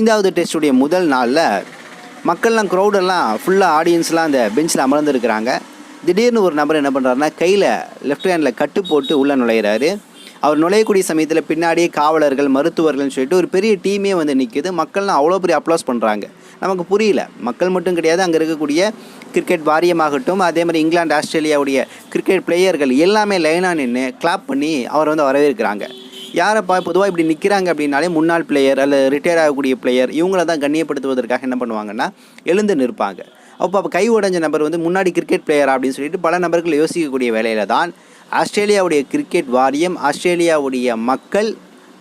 ஐந்தாவது டெஸ்ட்டுடைய முதல் நாளில் மக்கள்லாம் க்ரௌடெல்லாம் ஃபுல்லாக ஆடியன்ஸ்லாம் அந்த பெஞ்சில் அமர்ந்துருக்கிறாங்க. திடீர்னு ஒரு நபர் என்ன பண்ணுறாருன்னா கையில் லெஃப்ட் ஹேண்டில் கட்டு போட்டு உள்ளே நுழையிறாரு. அவர் நுழையக்கூடிய சமயத்தில் பின்னாடியே காவலர்கள் மருத்துவர்கள்னு சொல்லிட்டு ஒரு பெரிய டீமே வந்து நிற்குது மக்கள்லாம் அவ்வளோ பெரிய அப்ளாஸ் பண்ணுறாங்க நமக்கு புரியல. மக்கள் மட்டும் கிடையாது அங்கே இருக்கக்கூடிய கிரிக்கெட் வாரியமாகட்டும் அதே மாதிரி இங்கிலாந்து ஆஸ்திரேலியாவுடைய கிரிக்கெட் பிளேயர்கள் எல்லாமே லைனாக நின்று கிளாப் பண்ணி அவர் வந்து வரவேற்கிறாங்க. யாரப்பா பொதுவாக இப்படி நிற்கிறாங்க அப்படின்னாலே முன்னாள் பிளேயர் அல்லது ரிட்டையர் ஆகக்கூடிய பிளேயர் இவங்கள தான் கண்ணியப்படுத்துவதற்காக என்ன பண்ணுவாங்கன்னா எழுந்து நிற்பாங்க. அப்போ அப்போ கை உடைஞ்ச நபர் வந்து முன்னாடி கிரிக்கெட் பிளேயர் அப்படின்னு சொல்லிட்டு பல நபர்கள் யோசிக்கக்கூடிய வேலையில் தான் ஆஸ்திரேலியாவுடைய கிரிக்கெட் வாரியம் ஆஸ்திரேலியாவுடைய மக்கள்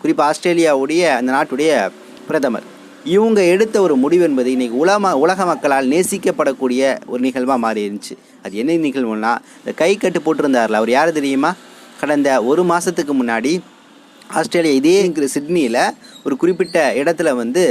குறிப்பாக ஆஸ்திரேலியாவுடைய அந்த நாட்டுடைய பிரதமர். இவங்க எடுத்த ஒரு முடிவு என்பது இன்றைக்கி உலக உலக மக்களால் நேசிக்கப்படக்கூடிய ஒரு நிகழ்வாக மாறி இருந்துச்சு அது என்ன நிகழ்வுன்னா இந்த கை கட்டு போட்டிருந்தார்ல அவர் யார் தெரியுமா? கடந்த ஒரு மாதத்துக்கு முன்னாடி ஆஸ்திரேலியா இதே சிட்னியில் ஒரு குறிப்பிட்ட இடத்துல வந்து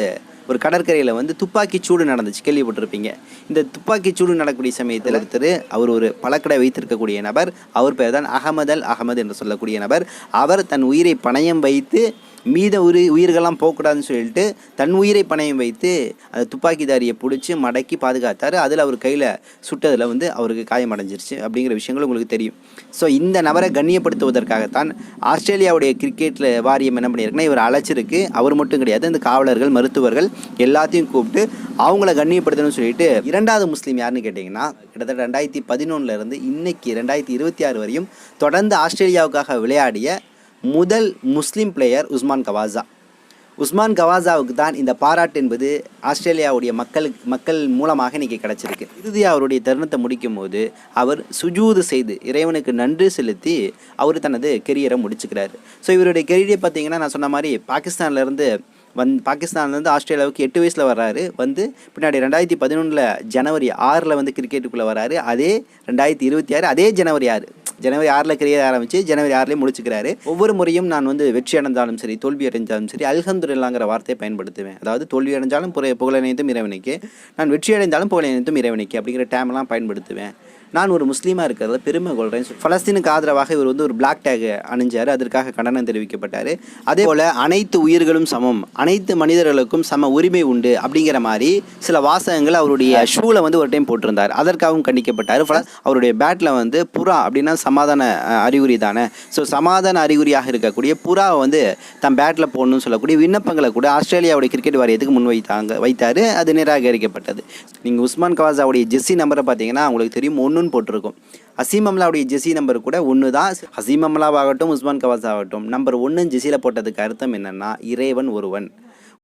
ஒரு கடற்கரையில் வந்து துப்பாக்கி சூடு நடந்துச்சு. கேள்விப்பட்டிருப்பீங்க. இந்த துப்பாக்கி சூடு நடக்கக்கூடிய சமயத்தில் ஒருத்தர் அவர் ஒரு பழக்கடை வைத்திருக்கக்கூடிய நபர் அவர் பேர் தான் அகமது அல் அகமது என்று சொல்லக்கூடிய நபர். அவர் தன் உயிரை பணயம் வைத்து மீத உயிர் உயிர்கள்லாம் போகக்கூடாதுன்னு சொல்லிட்டு தன் உயிரை பணயம் வைத்து அந்த துப்பாக்கிதாரியை பிடிச்சி மடக்கி பாதுகாத்தார். அதில் அவர் கையில் சுட்டதில் வந்து அவருக்கு காயமடைஞ்சிருச்சு அப்படிங்கிற விஷயங்கள் உங்களுக்கு தெரியும். ஸோ இந்த நபரை கண்ணியப்படுத்துவதற்காகத்தான் ஆஸ்திரேலியாவுடைய கிரிக்கெட்டில் வாரியம் என்ன பண்ணியிருக்குன்னா இவர் அழைச்சிருக்கு. அவர் மட்டும் கிடையாது இந்த காவலர்கள் மருத்துவர்கள் எல்லாத்தையும் கூப்பிட்டு அவங்கள கண்ணியப்படுத்தணும்னு சொல்லிட்டு இரண்டாவது முஸ்லீம் யாருன்னு கேட்டிங்கன்னா கிட்டத்தட்ட ரெண்டாயிரத்தி பதினொன்றுலேருந்து இன்னைக்கு ரெண்டாயிரத்தி இருபத்தி ஆறு வரையும் தொடர்ந்து ஆஸ்திரேலியாவுக்காக விளையாடிய முதல் முஸ்லீம் பிளேயர் உஸ்மான் கவாசா. உஸ்மான் கவாசாவுக்கு தான் இந்த பாராட்டு என்பது ஆஸ்திரேலியாவுடைய மக்கள் மக்கள் மூலமாக இன்றைக்கி கிடச்சிருக்கு. இறுதியாக அவருடைய தருணத்தை முடிக்கும் போது அவர் சுஜூது செய்து இறைவனுக்கு நன்றி செலுத்தி அவர் தனது கெரியரை முடிச்சுக்கிறார். ஸோ இவருடைய கெரியரை பார்த்தீங்கன்னா நான் சொன்ன மாதிரி பாகிஸ்தான்லேருந்து வந் பாகிஸ்தான்லேருந்து ஆஸ்திரேலியாவுக்கு எட்டு வயசில் வர்றாரு. வந்து பின்னாடி ரெண்டாயிரத்தி பதினொன்றில் ஜனவரி ஆறில் வந்து கிரிக்கெட்டுக்குள்ளே வராரு அதே ரெண்டாயிரத்தி இருபத்தி ஆறு அதே ஜனவரி ஆறு. ஜனவரி ஆறில் கரியர் ஆரம்பித்து ஜனவரி ஆறிலே முடிச்சுக்கிறாரு. ஒவ்வொரு முறையும் நான் வந்து வெற்றி அடைந்தாலும் சரி தோல்வி அடைஞ்சாலும் சரி அல்ஹம்துலில்லாங்கிற வார்த்தையை பயன்படுத்துவேன். அதாவது தோல்வி அடைஞ்சாலும் புற இணைந்தும் இறைவனுக்கு நான் வெற்றி அடைந்தாலும் புகழனைத்தும் இறைவனுக்கு அப்படிங்கிற டேம்லாம் பயன்படுத்துவேன். நான் ஒரு முஸ்லீமாக இருக்கிறத பெருமை கொள்கிறேன் ஃபலஸ்தீனுக்கு ஆதரவாக இவர் வந்து ஒரு பிளாக் டேக் அணிஞ்சார். அதற்காக கண்டனம் தெரிவிக்கப்பட்டார். அதே போல் அனைத்து உயிர்களும் சமம். அனைத்து மனிதர்களுக்கும் சம உரிமை உண்டு அப்படிங்கிற மாதிரி சில வாசகங்கள் அவருடைய ஷூவில் வந்து ஒரு டைம் போட்டிருந்தார். அதற்காகவும் கண்டிக்கப்பட்டார். அவருடைய பேட்டில் வந்து புறா அப்படின்னா சமாதான அறிகுறி தானே. ஸோ சமாதான அறிகுறியாக இருக்கக்கூடிய புறாவை வந்து தன் பேட்டில் போடணும்னு சொல்லக்கூடிய விண்ணப்பங்களை கூட ஆஸ்திரேலியாவுடைய கிரிக்கெட் வாரியத்துக்கு முன்வைத்தாங்க வைத்தார். அது நிராகரிக்கப்பட்டது. நீங்கள் உஸ்மான் கவாசாவுடைய ஜெஸ்ஸி நம்பரை பார்த்தீங்கன்னா உங்களுக்கு தெரியும். ஒன்று ஒன்றுன்னு போட்டிருக்கும். ஹசீம் அம்லாவுடைய ஜெஸி நம்பர் கூட ஒன்று தான் ஹசீம் அம்லாவாகட்டும் உஸ்மான் கவாஸ் ஆகட்டும் நம்பர் ஒன்று ஜெஸ்ஸியில் போட்டதுக்கு அர்த்தம் என்னென்னா இறைவன் ஒருவன்.